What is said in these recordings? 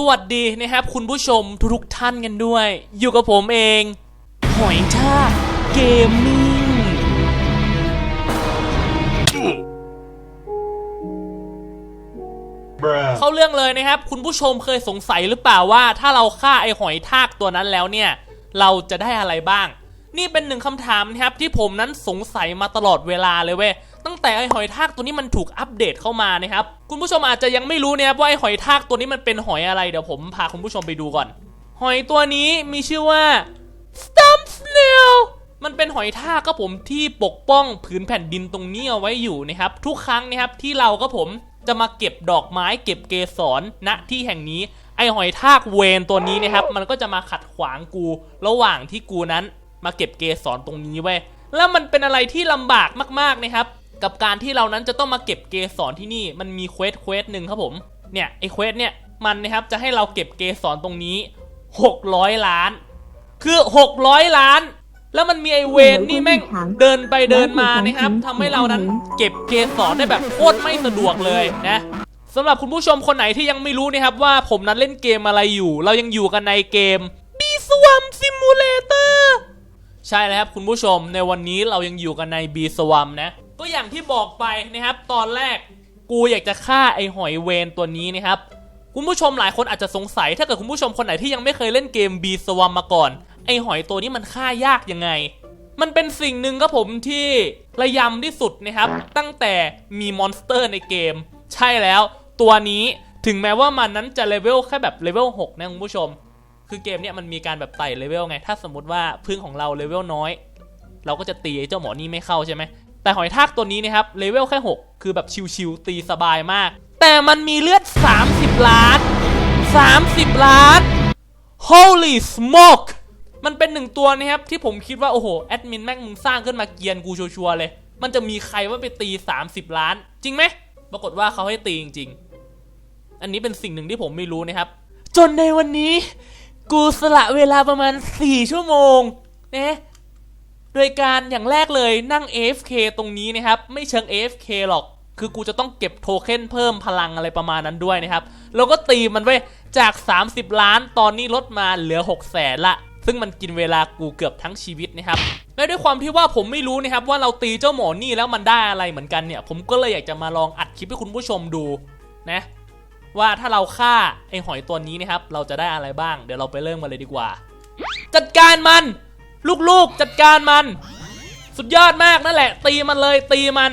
สวัสดีนะครับคุณผู้ชมทุกๆท่านกันด้วย อยู่กับผมเอง หอยทากเกมมิ่งเข้าเรื่องเลยนะครับ คุณผู้ชมเคยสงสัยหรือเปล่าว่า ถ้าเราฆ่าไอหอยทากตัวนั้นแล้วเนี่ย เราจะได้อะไรบ้าง นี่เป็นหนึ่งคำถามนะครับที่ผมนั้นสงสัยมาตลอดเวลาเลยเว้ย ตั้งแต่ไอหอยทากตัวนี้มันถูกอัปเดตเข้ามานะครับคุณผู้ชมอาจจะยังไม่รู้นะครับว่าไอหอยทากตัวนี้มันเป็นหอยอะไรเดี๋ยวผมพาคุณผู้ชมไปดูก่อน หอยตัวนี้มีชื่อว่า Stump Snail มันเป็นหอยทากก็ผมที่ปกป้องผืนแผ่นดินตรงนี้เอาไว้อยู่นะครับทุกครั้งนะครับที่เราก็ผมจะมาเก็บดอกไม้เก็บเกสรณที่แห่งนี้ไอหอยทากเวนตัวนี้นะครับ มันก็จะมาขัดขวางกู ระหว่างที่กูนั้นมาเก็บเกสรตรงนี้เว้แล้วมันเป็นอะไรที่ลำบากมากๆนะครับ กับการที่เรานั้นจะต้องมาเก็บเกสรที่นี่มันมีเควสเควสหนึ่งครับผมเนี่ยไอเควสเนี่ยมันนะครับจะให้เราเก็บเกสรตรงนี้ 600 ล้าน คือ 600 ล้าน แล้วมันมีไอเวนนี่แม่งเดินไปเดินมานะครับทำให้เรานั้นเก็บเกสรได้แบบโคตรไม่สะดวกเลยนะสำหรับคุณผู้ชมคนไหนที่ยังไม่รู้นะครับว่าผมนั้นเล่นเกมอะไรอยู่ เรายังอยู่กันในเกม b s w a m Simulator ใช่แล้วครับคุณผู้ชมในวันนี้เรายังอยู่กันใน b s w a m นะ ก็อย่างที่บอกไปนะครับ ตอนแรกกูอยากจะฆ่าไอหอยเวนตัวนี้นะครับ คุณผู้ชมหลายคนอาจจะสงสัย ถ้าเกิดคุณผู้ชมคนไหนที่ยังไม่เคยเล่นเกม b s w a m มาก่อน ไอหอยตัวนี้มันฆ่ายากยังไง มันเป็นสิ่งหนึ่งครับผมที่ระยำที่สุดนะครับ ตั้งแต่มีมอนสเตอร์ในเกม ใช่แล้ว ตัวนี้ถึงแม้ว่ามันนั้นจะเลเวลแค่แบบเลเวล6นะคุณผู้ชม คือเกมเนี้ยมันมีการแบบไต่เลเวลไง ถ้าสมมติว่าพึ่งของเราเลเวลน้อย เราก็จะตีไอ้เจ้าหมอนี่ไม่เข้าใช่ไหม แต่หอยทากตัวนี้นะครับเลเวลแค่ 6 คือแบบชิวๆตีสบายมาก แต่มันมีเลือด 30 ล้าน 30 ล้าน Holy smoke มันเป็นหนึ่งตัวนะครับที่ผมคิดว่า โอ้โห แอดมินแม่งมึงสร้างขึ้นมาเกียนกูชัวร์ๆเลย มันจะมีใครว่าไปตี 30 ล้าน จริงไหมปรากฏว่าเขาให้ตีจริง ๆ อันนี้เป็นสิ่งหนึ่งที่ผมไม่รู้นะครับ จนในวันนี้ กูสละเวลาประมาณ 4 ชั่วโมงนะ โดยการอย่างแรกเลยนั่ง AFK ตรงนี้นะครับ ไม่เชิง AFK หรอก คือกูจะต้องเก็บโทเค็นเพิ่มพลังอะไรประมาณนั้นด้วยนะครับ แล้วก็ตีมันไว้จาก 30 ล้านตอนนี้ลดมาเหลือ6แสนละ ซึ่งมันกินเวลากูเกือบทั้งชีวิตนะครับและด้วยความที่ว่าผมไม่รู้นะครับว่าเราตีเจ้าหมอนี่แล้วมันได้อะไรเหมือนกันเนี่ย ผมก็เลยอยากจะมาลองอัดคลิปให้คุณผู้ชมดูนะว่าถ้าเราฆ่าไอหอยตัวนี้นะครับ เราจะได้อะไรบ้าง เดี๋ยวเราไปเริ่มกันเลยดีกว่า จัดการมัน ลูกๆจัดการมัน สุดยอดมากนั่นแหละ ตีมันเลยตีมัน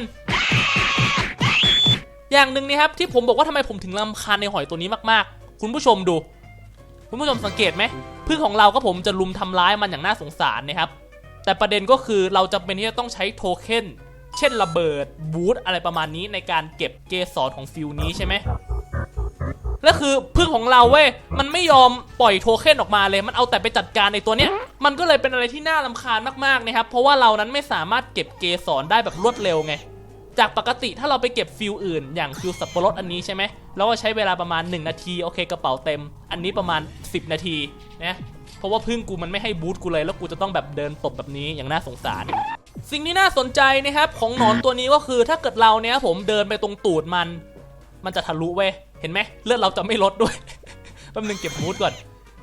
อย่างหนึ่งนะครับที่ผมบอกว่าทำไมผมถึงรำคาญในหอยตัวนี้มากๆ คุณผู้ชมดู คุณผู้ชมสังเกตไหมพึ่งของเราก็ผมจะลุมทำร้ายมันอย่างน่าสงสารนะครับ แต่ประเด็นก็คือเราจำเป็นที่จะต้องใช้โทเค็นเช่นระเบิดบูทอะไรประมาณนี้ในการเก็บเกสรของฟิลนี้ใช่ไหม แล้วคือพึ่งของเราเว้ยมันไม่ยอมปล่อยโทเค็นออกมาเลย มันเอาแต่ไปจัดการในตัวเนี้ยมันก็เลยเป็นอะไรที่น่ารำคาญมากๆนะครับเพราะว่าเรานั้นไม่สามารถเก็บเกสรได้แบบรวดเร็วไง จากปกติถ้าเราไปเก็บฟิลอื่น อย่างฟิลสับปะรดอันนี้ใช่ไหมเราก็ใช้เวลาประมาณ 1 นาทีโอเคกระเป๋าเต็ม อันนี้ประมาณ 10 นาทีนะเพราะว่าพึ่งกูมันไม่ให้บูทกูเลย แล้วกูจะต้องแบบเดินตบแบบนี้อย่างน่าสงสาร สิ่งที่น่าสนใจนะครับของหนอนตัวนี้ก็คือถ้าเกิดเราเนี่ยผมเดินไปตรงตูดมัน มันจะทะลุเว้ย เห็นไหมเลือดเราจะไม่ลดด้วยแป๊บนึงเก็บมูดก่อน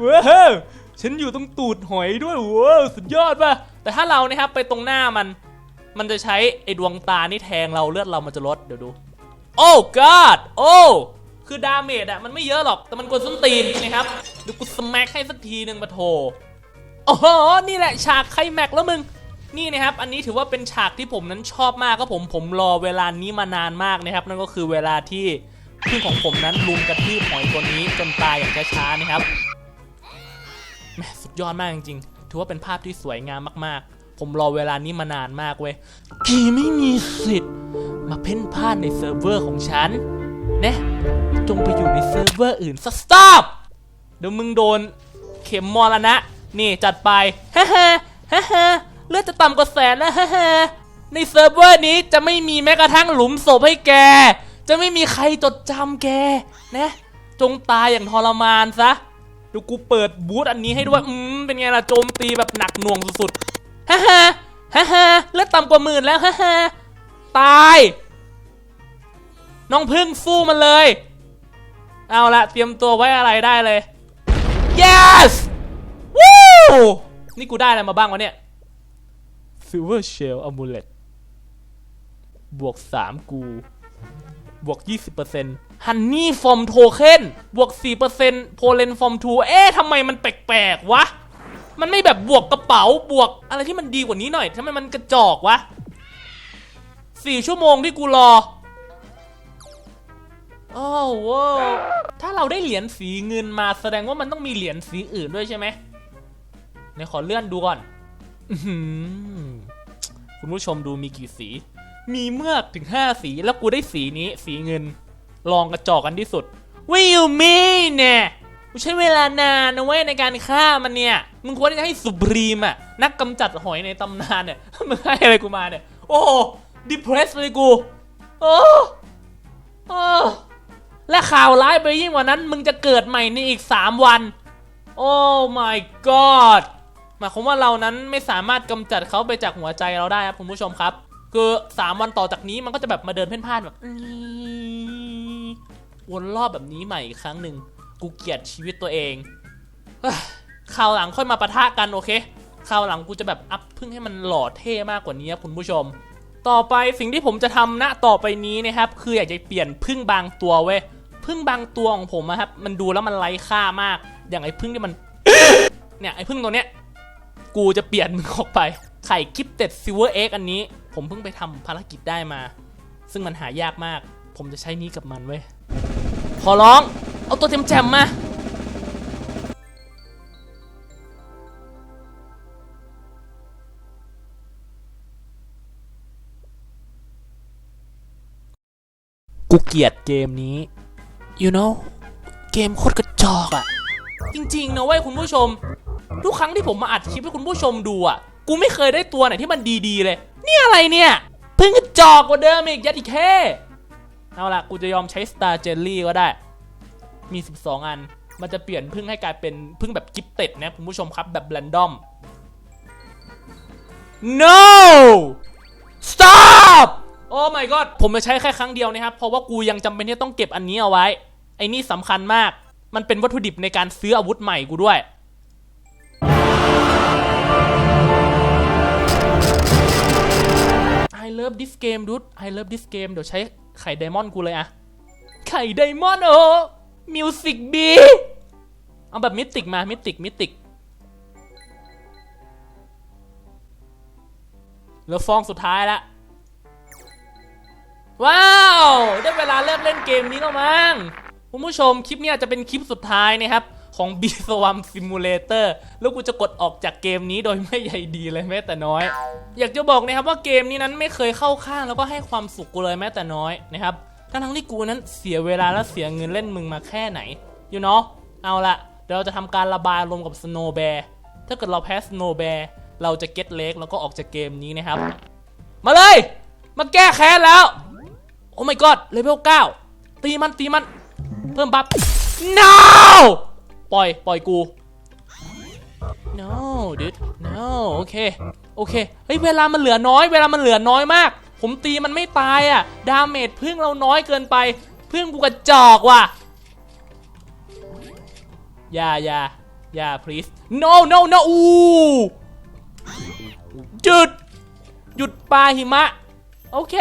ว้าวฉันอยู่ตรงตูดหอยด้วยว้าวสุดยอดป่ะแต่ถ้าเรานะครับไปตรงหน้ามัน มันจะใช้ไอ้ดวงตานี่แทงเราเลือดเรามันจะลดเดี๋ยวดู โอ้ god โอ้คือดาเมจอะมันไม่เยอะหรอกแต่มันกดส้นตีนนะครับเดูกูสแม็กให้สักทีหนึ่งมาโถโอ้โหนี่แหละฉากไคลแม็กซ์แล้วมึงนี่นะครับ อันนี้ถือว่าเป็นฉากที่ผมนั้นชอบมากก็ผมผมรอเวลานี้มานานมากนะครับ นั่นก็คือเวลาที่ พึ่งของผมนั้นลุมกระทืบหอยตัวนี้จนตายอย่างช้าๆนะครับแหมสุดยอดมากจริงๆ ถือว่าเป็นภาพที่สวยงามมากๆ ผมรอเวลานี้มานานมากเว้ยกีไม่มีสิทธิ์ มาเพ่นพ่านในเซิร์ฟเวอร์ของฉัน นะ จงไปอยู่ในเซิร์ฟเวอร์อื่นซะ stop เดี๋ยวมึงโดนเข็มมรณะ นี่จัดไปฮ่าฮ่าฮ่าฮ่าเลือดจะต่ำกว่าแสนแล้วฮ่าฮ่าในเซิร์ฟเวอร์นี้จะไม่มีแม้กระทั่งหลุมศพให้แก จะไม่มีใครจดจำแกนะ จงตายอย่างทรมานซะดูกูเปิดบูธอันนี้ให้ด้วยอืมเป็นไงล่ะโจมตีแบบหนักหน่วงสุดๆฮ่าฮ่าฮ่าฮ่าเลือดต่ำกว่าหมื่นแล้วฮ่าฮ่าตาย น้องพึ่งสู้มันเลย เอาละเตรียมตัวไว้อะไรได้เลย yes วู้นี่กูได้อะไรมาบ้างวะเนี่ย silver shell amulet บวก3กู บวก 20% honey from token บวก 4% pollen from 2 เอ๊ะทำไมมันแปลกๆ วะ มันไม่แบบบวกกระเป๋าบวกอะไรที่มันดีกว่านี้หน่อยทำไมมันกระจอกวะสี่ชั่วโมงที่กูรอโอ้โหถ้าเราได้เหรียญสีเงินมาแสดงว่ามันต้องมีเหรียญสีอื่นด้วยใช่ไหมไหนขอเลื่อนดูก่อน คุณผู้ชมดูมีกี่สี มีเมือกถึง 5 สีแล้วกูได้สีนี้ สีเงิน ลองกระจอกกันที่สุด วิวมีเนี่ยกูใช้เวลานานนะเว้ยในการฆ่ามันเนี่ย มึงควรจะให้สุบรีมอะนักกำจัดหอยในตำนานเนี่ย มึงให้อะไรกูมาเนี่ย โอ้ดิเพรสเลยกู โอ้โอ้และข่าวร้ายไปยิ่งกว่านั้น มึงจะเกิดใหม่ในอีก 3 วัน โอ้ my god หมายความว่าเรานั้นไม่สามารถกำจัดเขาไปจากหัวใจเราได้ครับคุณผู้ชมครับ คือ3วันต่อจากนี้มันก็จะแบบมาเดินเพ่นพ่านแบบวนรอบแบบนี้ใหม่อีกครั้งหนึ่งกูเกลียดชีวิตตัวเองเฮ้ยคราวหลังค่อยมาปะทะกันโอเคคราวหลังกูจะแบบอัพพึ่งให้มันหล่อเท่มากกว่านี้ครับคุณผู้ชม ต่อไปสิ่งที่ผมจะทำณต่อไปนี้นะครับ คืออยากจะเปลี่ยนพึ่งบางตัวเว้ยพึ่งบางตัวของผมอะครับ มันดูแล้วมันไร้ค่ามาก อย่างไอ้พึ่งที่มัน เนี่ยไอ้พึ่งตัวเนี้ย กูจะเปลี่ยนมึงออกไป ไข่กิฟเต็ดซิลเวอร์เอ็กอันนี้ ผมเพิ่งไปทำภารกิจได้มา ซึ่งมันหายากมาก ผมจะใช้นี้กับมันเว้ย ขอร้อง เอาตัวเต็มแจมๆมากูเกลียดเกมนี้ you know เกมโคตรกระจอกอะจริงๆนะเว้ยคุณผู้ชม ทุกครั้งที่ผมมาอัดคลิปให้คุณผู้ชมดูอะ กูไม่เคยได้ตัวไหนที่มันดีๆเลย นี่อะไรเนี่ย เพิ่งจอกกว่าเดิมอีกยัดอีกแค่เอาล่ะกูจะยอมใช้ Star Jelly ก็ได้ มี 12 อัน มันจะเปลี่ยนพึ่งให้กลายเป็นพึ่งแบบกิฟเต็ดนะคุณผู้ชมครับแบบแรนดอม no stop โอ้ my god ผมจะใช้แค่ครั้งเดียวนะครับ เพราะว่ากูยังจำเป็นที่ต้องเก็บอันนี้เอาไว้ ไอ้นี่สำคัญมาก มันเป็นวัตถุดิบในการซื้ออาวุธใหม่กูด้วย love this game dude I love this game เดี๋ยวใช้ไข่ไดมอนด์กูเลยอะไข่ไดมอนด์โอ้มิวสิกบีเอาแบบมิติกมามิติกมิติกเหลือฟองสุดท้ายละว้าว ได้เวลาเลิกเล่นเกมนี้แล้วมั้งคุณผู้ชมคลิปนี้อาจจะเป็นคลิปสุดท้ายนะครับ ของ b s w a m Simulator แล้วกูจะกดออกจากเกมนี้โดยไม่ใยดีเลยแม้แต่น้อย อยากจะบอกนะครับว่าเกมนี้นั้นไม่เคยเข้าข้างแล้วก็ให้ความสุขกูเลยแม้แต่น้อยนะครับทั้งทั้งที่กูนั้นเสียเวลาและเสียเงินเล่นมึงมาแค่ไหนอยู่เนาะเอาละเดี๋ยวเราจะทำการระบายอารมกับ Snow Bear ถ้าเกิดเราแพ้ Snow Bear เราจะ get leg แล้วก็ออกจากเกมนี้นะครับ มาเลย มาแก้แค้นแล้ว โอ้ my god เลเวล9ตีมันตีมัน เพิ่มบัฟ no ปล่อย ปล่อยกู no dude no โอเค โอเค เฮ้ย เวลามันเหลือน้อย เวลามันเหลือน้อยมาก ผมตีมันไม่ตายอะ่ะ ดาเมจพึ่งเราน้อยเกินไป พึ่งกูกระจอกว่ะ อย่าอย่าอย่า please no no no อู้หยุด หยุดปลาหิมะ โอเค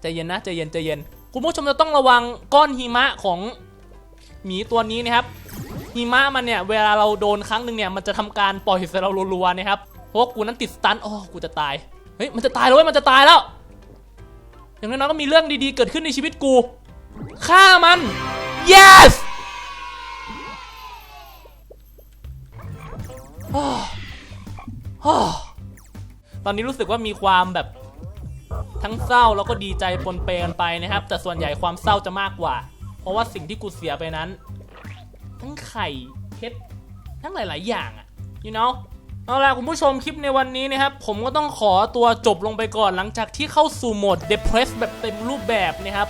ใจเย็นนะ ใจเย็น ใจเย็น คุณผู้ชมจะต้องระวังก้อนหิมะของ หมีตัวนี้นะครับหิมะมันเนี่ยเวลาเราโดนครั้งหนึ่งเนี่ยมันจะทำการปล่อยใส่เรารัวๆนะครับเพราะกูนั้นติดสตันโอ้กูจะตายเฮ้ยมันจะตายแล้วเว้ยมันจะตายแล้ว อย่างน้อยๆก็มีเรื่องดีๆเกิดขึ้นในชีวิตกูฆ่ามัน yes ตอนนี้รู้สึกว่ามีความแบบทั้งเศร้าแล้วก็ดีใจปนเปกันไปนะครับ แต่ส่วนใหญ่ความเศร้าจะมากกว่า เพราะว่าสิ่งที่กูเสียไปนั้น ทั้งไข่เพชรทั้งหลาย ๆ อย่างอะ you know เอาล่ะคุณผู้ชมคลิปในวันนี้นะครับ ผมก็ต้องขอตัวจบลงไปก่อนหลังจากที่เข้าสู่โหมด depress แบบเต็มรูปแบบนะครับ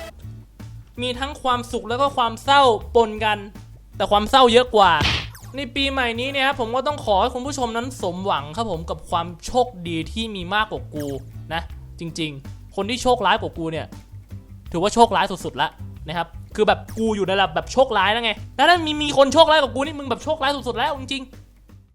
มีทั้งความสุขแล้วก็ความเศร้าปนกัน แต่ความเศร้าเยอะกว่า ในปีใหม่นี้เนี่ยครับผมก็ต้องขอให้คุณผู้ชมนั้นสมหวังครับผมกับความโชคดีที่มีมากกว่ากูนะ จริง ๆ คนที่โชคร้ายกว่ากูเนี่ย ถือว่าโชคร้ายสุดๆละนะครับ คือแบบกูอยู่ในระดับแบบโชคร้ายแล้วไงแล้วถ้ามีมีคนโชคร้ายกว่ากูนี่มึงแบบโชคร้ายสุดๆแล้วจริงๆ